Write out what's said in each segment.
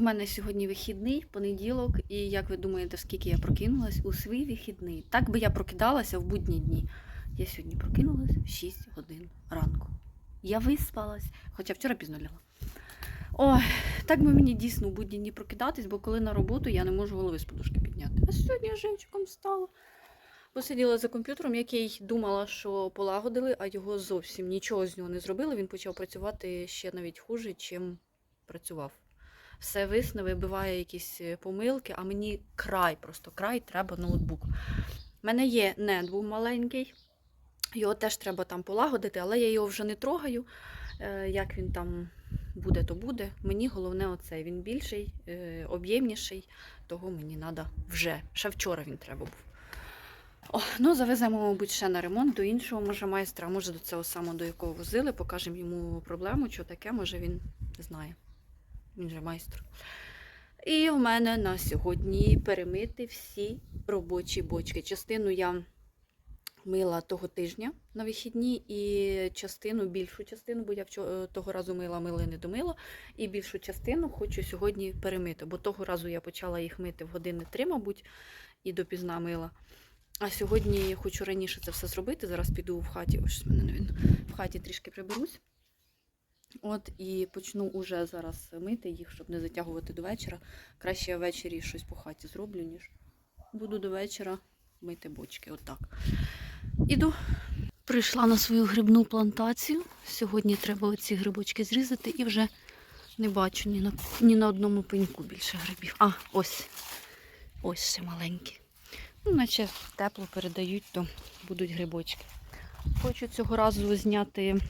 В мене сьогодні вихідний, понеділок, і як ви думаєте, скільки я прокинулась? У свій вихідний. Так би я прокидалася в будні дні. Я сьогодні прокинулась в 6 годин ранку. Я виспалась, хоча вчора пізно лягла. Ой, так би мені дійсно у будні дні прокидатись, бо коли на роботу я не можу голови з подушки підняти. А сьогодні я живчиком стала. Посиділа за комп'ютером, який думала, що полагодили, а його зовсім нічого з нього не зробили. Він почав працювати ще навіть хуже, чим працював. Все висне, вибиває якісь е, помилки, а мені край, просто край треба ноутбук. У мене є нетбук маленький, його теж треба там полагодити, але я його вже не трогаю. Е, Як він там буде, то буде. Мені головне оцей. Він більший, е, об'ємніший, того мені треба вже. Ще вчора він треба був. О, ну, завеземо, мабуть, ще на ремонт до іншого може майстра, може до цього самого, до якого возили, покажемо йому проблему, що таке, може він знає. Він же майстер. І в мене на сьогодні перемити всі робочі бочки. Частину я мила того тижня на вихідні, і частину, більшу частину, бо я е, того разу мила, мили не домила. І більшу частину хочу сьогодні перемити, бо того разу я почала їх мити в години три, мабуть, і допізна мила. А сьогодні я хочу раніше це все зробити. Зараз піду в хаті, ось мене не видно, в хаті трішки приберусь. От і почну уже зараз мити їх, щоб не затягувати до вечора. Краще я ввечері щось по хаті зроблю, ніж буду до вечора мити бочки. Отак. Іду. Прийшла на свою грибну плантацію. Сьогодні треба оці грибочки зрізати і вже не бачу ні на, ні на одному пеньку більше грибів. А, ось. Ось ще маленькі. Ну, наче тепло передають, то будуть грибочки. Хочу цього разу зняти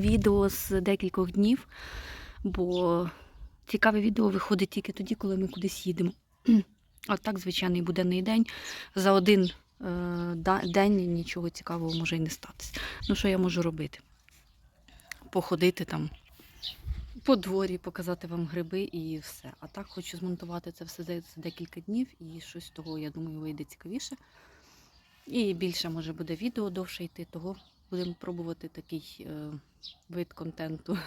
відео з декількох днів, бо цікаве відео виходить тільки тоді, коли ми кудись їдемо. А так, звичайний буденний день. За один е, день нічого цікавого може й не статися. Ну, що я можу робити? Походити там по дворі, показати вам гриби і все. А так хочу змонтувати це все за декілька днів, і щось того, я думаю, вийде цікавіше. І більше може буде відео довше йти, того будемо пробувати такий е, вид контенту.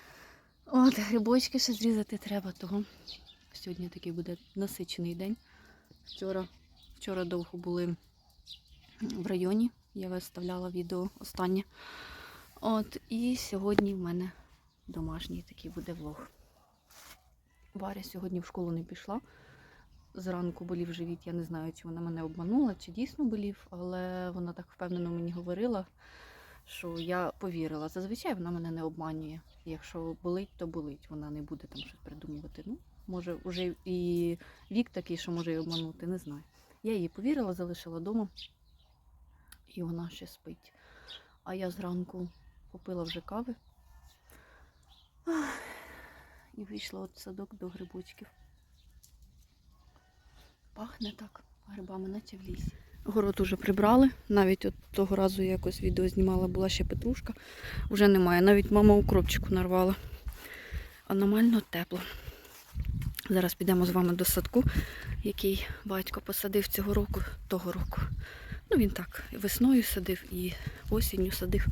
От, грибочки ще зрізати треба, того сьогодні такий буде насичений день. Вчора, вчора довго були в районі, я виставляла відео останнє. От, і сьогодні в мене домашній такий буде влог. Варя сьогодні в школу не пішла. Зранку болів живіт, я не знаю, чи вона мене обманула, чи дійсно болів, але вона так впевнено мені говорила, що я повірила. Зазвичай вона мене не обманює. Якщо болить, то болить. Вона не буде там щось придумувати. Ну, може, вже і вік такий, що може й обманути, не знаю. Я їй повірила, залишила вдома, і вона ще спить. А я зранку попила вже кави. І вийшла от садок до грибочків. Пахне так грибами, наче в лісі. Город уже прибрали. Навіть от того разу я якось відео знімала, була ще петрушка. Вже немає. Навіть мама укропчику нарвала. Аномально тепло. Зараз підемо з вами до садку, який батько посадив цього року, того року. Ну, він так весною садив і осінню садив.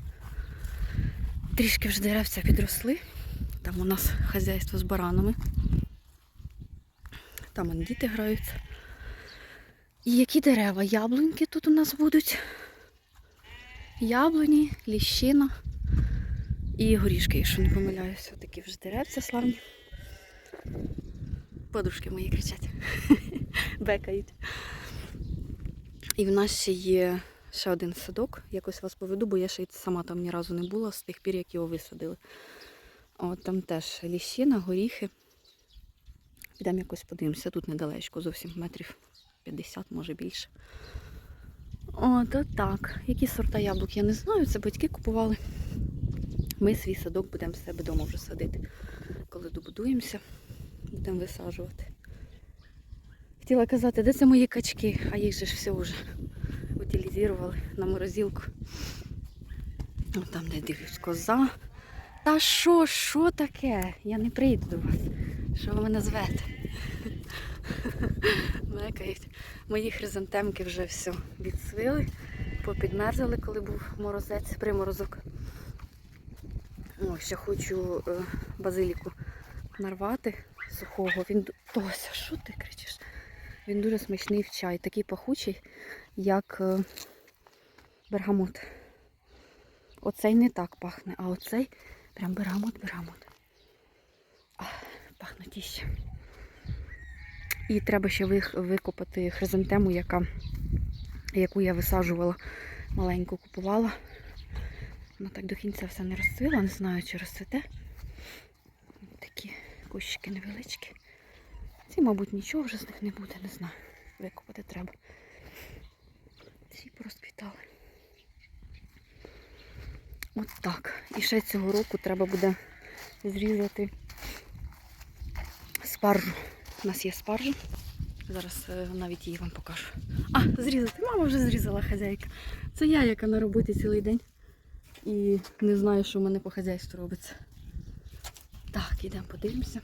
Трішки вже деревця підросли. Там у нас хазяйство з баранами. Там діти граються. І які дерева? Яблуньки тут у нас будуть. Яблуні, ліщина і горішки, якщо не помиляюся. Такі вже деревця славні. Подружки мої кричать. Бекають. І в нас ще є ще один садок. Якось вас поведу, бо я ще й сама там ні разу не була з тих пір, як його висадили. От там теж ліщина, горіхи. Підемо якось подивимося. Тут недалечко, зовсім метрів 50, може більше. От, от так. Які сорта яблук, я не знаю. Це батьки купували. Ми свій садок будемо в себе вдома вже садити. Коли добудуємося, будемо висаджувати. Хотіла казати, де це мої качки, а їх же ж все вже утилізували на морозилку. О, там, де дивлюсь, коза. Та що, що таке? Я не прийду до вас. Що ви мене звете? Мекають. Мої хризантемки вже все відсвили, попідмерзали, коли був морозець, приморозок. О, ще хочу е, базиліку нарвати, сухого. Він Тося, що ти кричиш? Він дуже смачний в чай, такий пахучий, як е, бергамот. Оцей не так пахне, а оцей прям бергамот, бергамот. А, пахнутіще. І треба ще викопати хризантему, яка, яку я висаджувала, маленьку купувала. Вона так до кінця все не розцвіла, не знаю, чи розцвіте. Такі кущики невеличкі. Ці, мабуть, нічого вже з них не буде, не знаю. Викопати треба. Ці порозквітали. От так. І ще цього року треба буде зрізати спаржу. У нас є спаржа. Зараз е, навіть її вам покажу. А, зрізати. Мама вже зрізала хазяйка. Це я, яка на роботі цілий день. І не знаю, що в мене по хазяйству робиться. Так, ідемо подивимося.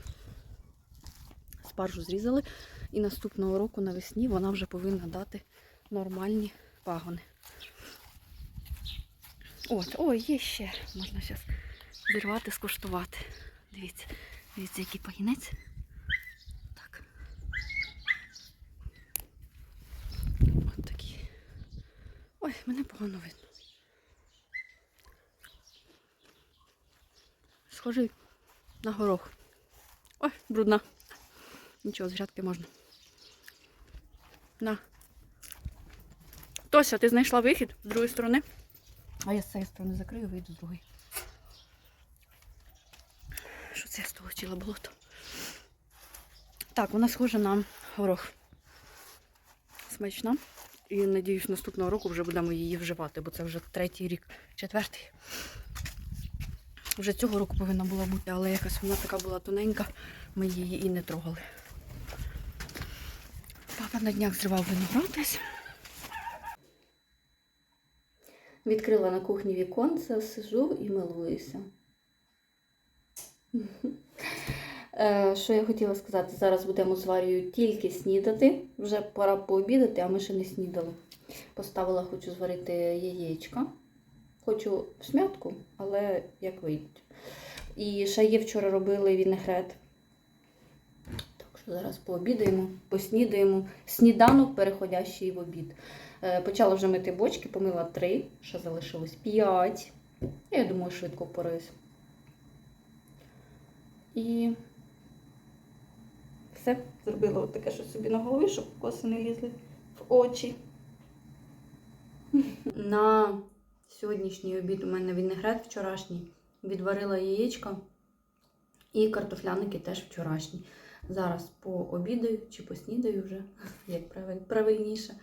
Спаржу зрізали. І наступного року навесні вона вже повинна дати нормальні пагони. От, ой, є ще. Можна зараз зірвати, скуштувати. Дивіться, дивіться, який пагінець. Так. От такі. Ой, мене погано видно. Схожий на горох. Ой, брудна. Нічого, з грядки можна. На. Тося, ти знайшла вихід з другої сторони? А я з цієї сторони закрию, вийду з другої. Що це я столочила болото? Так, вона схожа на горох. Смачна. І надіюсь, наступного року вже будемо її вживати, бо це вже третій рік, четвертий. Вже цього року повинна була бути, але якась вона така була тоненька, ми її і не трогали. Папа на днях зривав виноград десь. Відкрила на кухні віконце, сижу і милуюся. Е, Що я хотіла сказати, зараз будемо з Варією тільки снідати. Вже пора пообідати, а ми ще не снідали. Поставила, хочу зварити яєчка. Хочу в смятку, але як вийдуть. І ще є вчора робили вінегрет. Так що зараз пообідаємо, поснідаємо. Сніданок, переходящий в обід. Е, Почала вже мити бочки, помила три, ще залишилось п'ять. Я думаю, швидко впораюсь. І все, зробила от таке щось собі на голові, щоб коси не лізли в очі. На сьогоднішній обід у мене вінегрет вчорашній. Відварила яєчко і картофляники теж вчорашні. Зараз пообідаю чи поснідаю вже, як правиль- правильніше.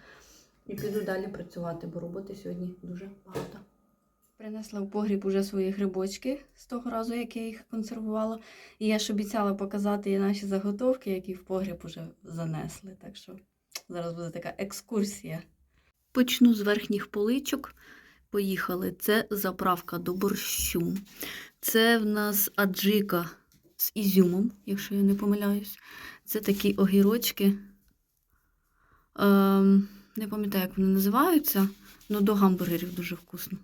І піду далі працювати, бо роботи сьогодні дуже багато. Принесла в погріб уже свої грибочки з того разу, як я їх консервувала. І я ж обіцяла показати і наші заготовки, які в погріб уже занесли. Так що зараз буде така екскурсія. Почну з верхніх поличок. Поїхали. Це заправка до борщу. Це в нас аджика з ізюмом, якщо я не помиляюсь. Це такі огірочки. Ем, не пам'ятаю, як вони називаються, але до гамбургерів дуже вкусно.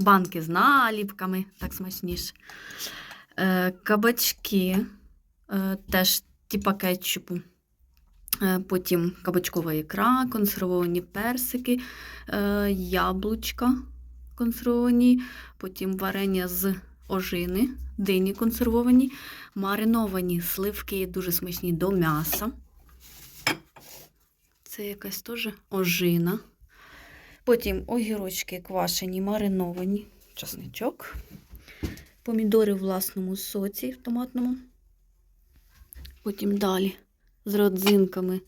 Банки з наліпками, так смачніше. Е, кабачки, е, теж типа кетчупу. Е, потім кабачкова ікра, консервовані персики, е, яблучка консервовані, потім варення з ожини, дині консервовані, мариновані сливки, дуже смачні до м'яса. Це якась теж ожина. Потім огірочки квашені, мариновані, часничок, помідори в власному соці в томатному. Потім далі з родзинками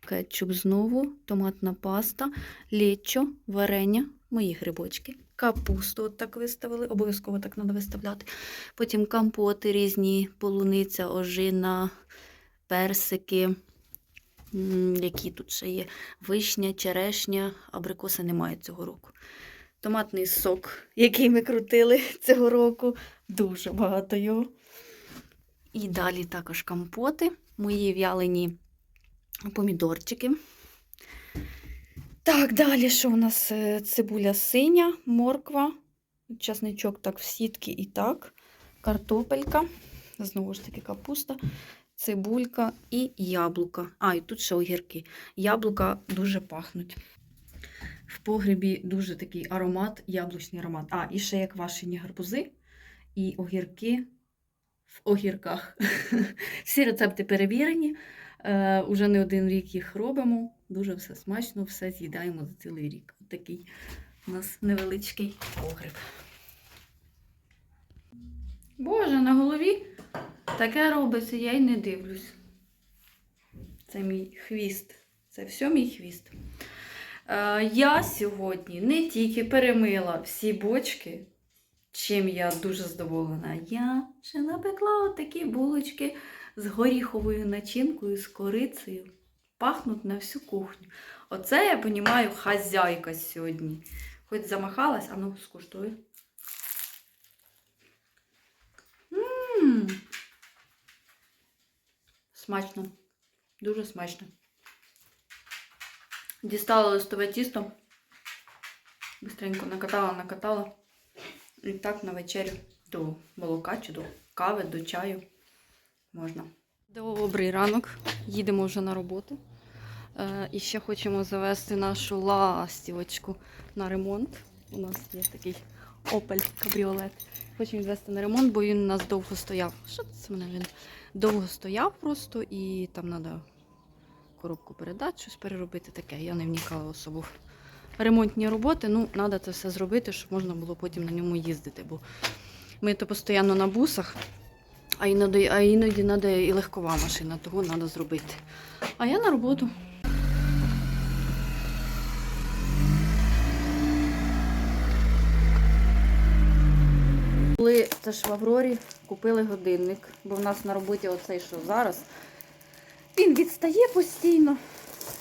кетчуп знову, томатна паста, лечо, варення, мої грибочки, капусту от так виставили, обов'язково так треба виставляти. Потім компоти різні, полуниця, ожина, персики. Які тут ще є? Вишня, черешня, абрикоси немає цього року. Томатний сок, який ми крутили цього року. Дуже багато його. І далі також компоти, мої в'ялені помідорчики. Так, далі що у нас? Е, Цибуля синя, морква, часничок так в сітки і так, картопелька, знову ж таки капуста, цибулька і яблука. А, і тут ще огірки. Яблука дуже пахнуть. В погребі дуже такий аромат, яблучний аромат. А, і ще є квашені гарбузи і огірки в огірках. Всі рецепти перевірені. Е, уже не один рік їх робимо. Дуже все смачно, все з'їдаємо за цілий рік. Такий у нас невеличкий погреб. Боже, на голові таке робиться, я й не дивлюсь. Це мій хвіст. Це все мій хвіст. Е, я сьогодні не тільки перемила всі бочки, чим я дуже задоволена. Я ще напекла такі булочки з горіховою начинкою, з корицею. Пахнуть на всю кухню. Оце я понімаю хазяйка сьогодні. Хоч замахалась, а ну скуштую. Смачно. Дуже смачно. Дістала листове тісто. Бистренько накатала, накатала. І так на вечерю до молока чи до кави, до чаю можна. Добрий ранок. Їдемо вже на роботу. Е, і ще хочемо завести нашу ластівочку на ремонт. У нас є такий Opel кабріолет. Хочемо відвести на ремонт, бо він у нас довго стояв. Що це мене він? Довго стояв просто і там треба коробку передач, щось переробити таке. Я не вникала особо в ремонтні роботи. Ну, треба це все зробити, щоб можна було потім на ньому їздити. Бо ми то постійно на бусах, а іноді треба і легкова машина, того треба зробити. А я на роботу. Були теж в Аврорі, купили годинник, бо в нас на роботі оцей, що зараз, він відстає постійно,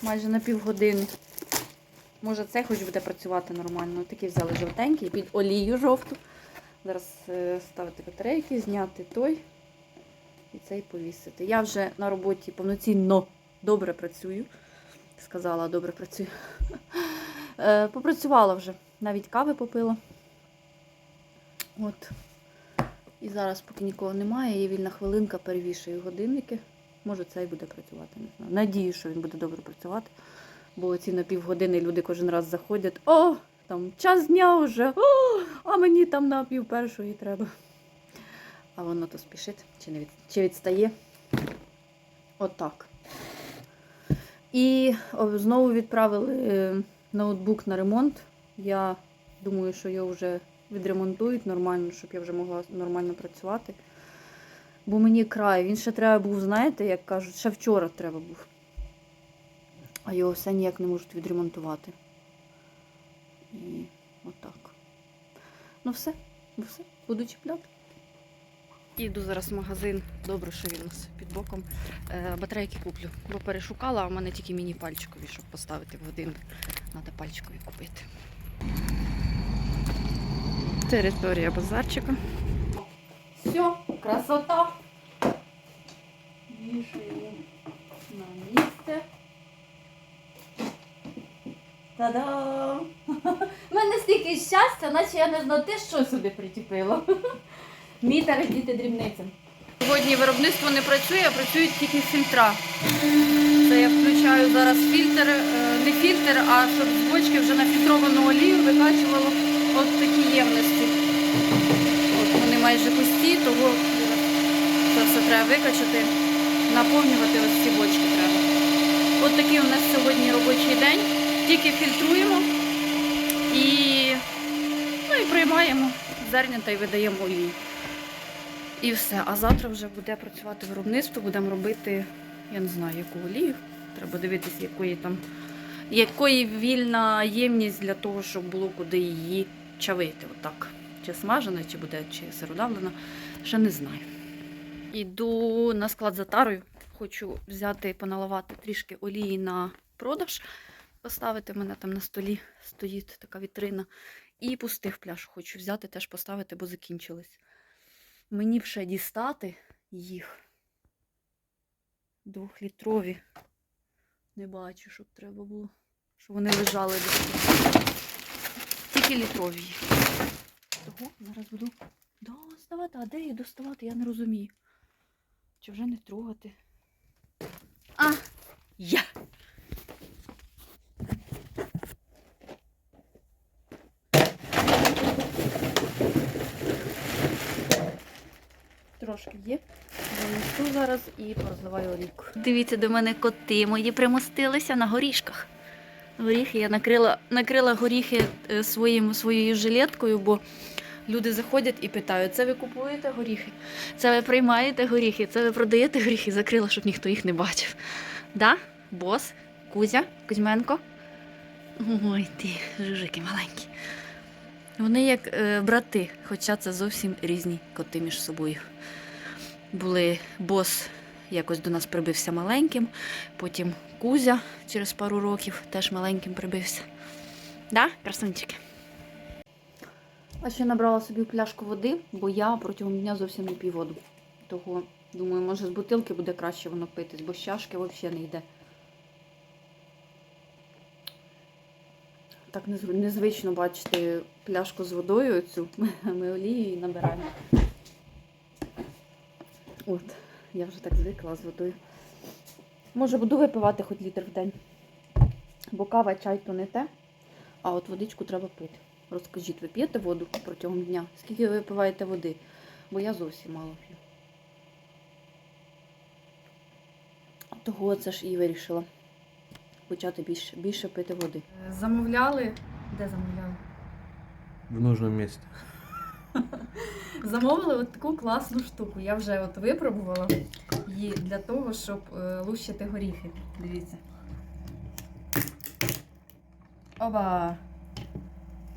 майже на півгодини. Може, це хоч буде працювати нормально. Такий взяли жовтенький під олію жовту. Зараз е, ставити батарейки, зняти той і цей повісити. Я вже на роботі повноцінно добре працюю. Сказала, добре працюю. Е, Попрацювала вже, навіть кави попила. От. І зараз, поки нікого немає, є вільна хвилинка, перевішую годинники. Може, цей буде працювати, не знаю. Надію, що він буде добре працювати. Бо ці на півгодини люди кожен раз заходять. О, там час дня вже, о, а мені там на пів першої треба. А воно то спішить чи не від... чи відстає. Отак. І о, знову відправили е, ноутбук на ремонт. Я думаю, що його вже відремонтують нормально, щоб я вже могла нормально працювати. Бо мені край, він ще треба був, знаєте, як кажуть, ще вчора треба був. А його все ніяк не можуть відремонтувати. І отак. Ну все, ну все, буду чіпляти. Іду зараз в магазин. Добре, що він у нас під боком. Е, батарейки куплю. Бо перешукала, а в мене тільки міні-пальчикові, щоб поставити в годинник. Треба пальчикові купити. Територія базарчика. Все, красота. Вішаємо на місце. Та-дам! У мене стільки щастя, наче я не знаю, ти що сюди причепила. Мітер діти дрібницям. Сьогодні виробництво не працює, а працюють тільки фільтра. Це я включаю зараз фільтр, е, не фільтр, а щоб з бочки вже на фільтровану олію викачувало от такі ємності. Майже пусті, того це все треба викачати, наповнювати ось ці бочки треба. От такий у нас сьогодні робочий день. Тільки фільтруємо і, ну, і приймаємо зернята і видаємо олію. І все. А завтра вже буде працювати виробництво, будемо робити, я не знаю, яку олію. Треба дивитися, якої там, якої вільна ємність для того, щоб було куди її чавити. Отак. Чи смажена, чи буде, чи сиродавлена, ще не знаю. Іду на склад за тарою. Хочу взяти, поналивати трішки олії на продаж, поставити в мене там на столі стоїть така вітрина. І пустих пляж хочу взяти, теж поставити, бо закінчились. Мені ще дістати їх. Двохлітрові. Не бачу, щоб треба було. Щоб вони лежали. Тільки літрові. Їх. Того зараз буду доставати. А де їх доставати, я не розумію. Чи вже не трогати? А! Я. Трошки є. Занесу зараз і порозливаю олійку. Дивіться, до мене коти мої примостилися на горішках. Горіхи я накрила, накрила горіхи е, своїм, своєю жилеткою, бо люди заходять і питають: це ви купуєте горіхи? Це ви приймаєте горіхи? Це ви продаєте горіхи? Закрила, щоб ніхто їх не бачив. Да? Бос, Кузя, Кузьменко. Ой, ти, жужики маленькі. Вони як е, брати, хоча це зовсім різні коти між собою. Були бос якось до нас прибився маленьким, потім Кузя через пару років теж маленьким прибився. Да, красунчики? А ще набрала собі пляшку води, бо я протягом дня зовсім не п'ю воду. Того, думаю, може з бутилки буде краще воно питись, бо з чашки взагалі не йде. Так незвично бачити пляшку з водою цю. Ми олією набираємо. От, я вже так звикла з водою. Може, буду випивати хоч літр в день. Бо кава, чай то не те, а от водичку треба пити. Розкажіть, ви п'єте воду протягом дня? Скільки ви випиваєте води? Бо я зовсім мало п'ю. Того це ж і вирішила почати більше, більше пити води. Замовляли. Де замовляли? В нужном месте. Замовили от таку класну штуку. Я вже от випробувала її для того, щоб е, лущити горіхи. Дивіться. Оба!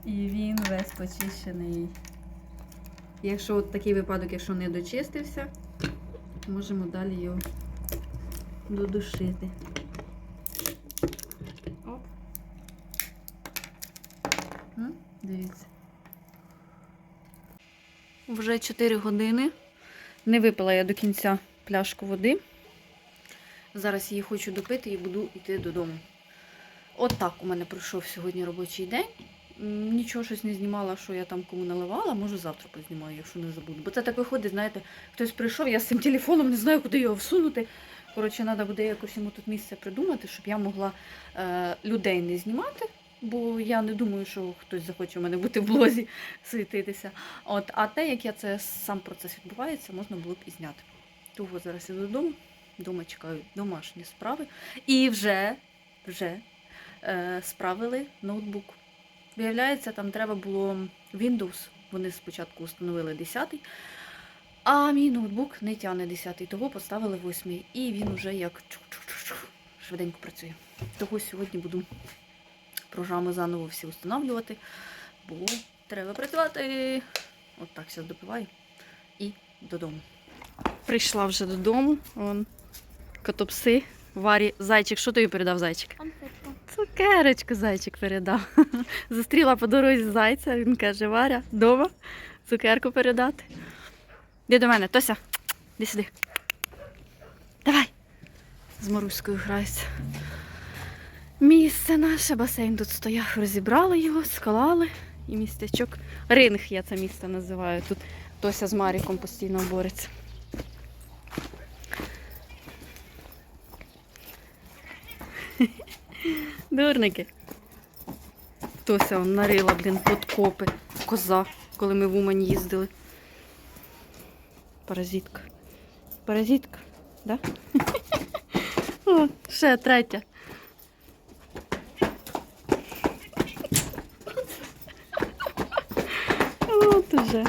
І він весь почищений. Якщо от такий випадок, якщо не дочистився, можемо далі його додушити. Вже 4 години. Не випила я до кінця пляшку води. Зараз її хочу допити і буду йти додому. От так у мене пройшов сьогодні робочий день. Нічого щось не знімала, що я там кому наливала, може завтра познімаю, якщо не забуду. Бо це так виходить, знаєте, хтось прийшов, я з цим телефоном не знаю, куди його всунути. Коротше, треба буде якось йому тут місце придумати, щоб я могла е, людей не знімати, бо я не думаю, що хтось захоче в мене бути в блозі світитися. От, а те, як я це сам процес відбувається, можна було б і зняти. Того зараз іду додому, вдома чекаю домашні справи. І вже, вже е, справили ноутбук. Виявляється, там треба було Windows. Вони спочатку встановили 10-й, а мій ноутбук не тягне 10-й, того поставили 8-й. І він вже як швиденько працює. Того сьогодні буду програми заново всі встановлювати, бо треба працювати. От так зараз допиваю і додому. Прийшла вже додому. Вон котопси. Варі, зайчик, що тобі передав зайчик? Конфетку. Цукерочку зайчик передав. Зустріла по дорозі зайця, він каже, Варя, дома цукерку передати. Іди до мене, Тося, іди сюди. Давай. З Маруською грайся. Місце наше, басейн тут стояв, розібрали його, склали. І містечок. Ринг я це місце називаю. Тут Тося з Маріком постійно бореться. Дурники. Тося он нарила, блін, подкопи. Коза, коли ми в Умань їздили. Паразитка. Паразитка, да? О, ще третя. Уже.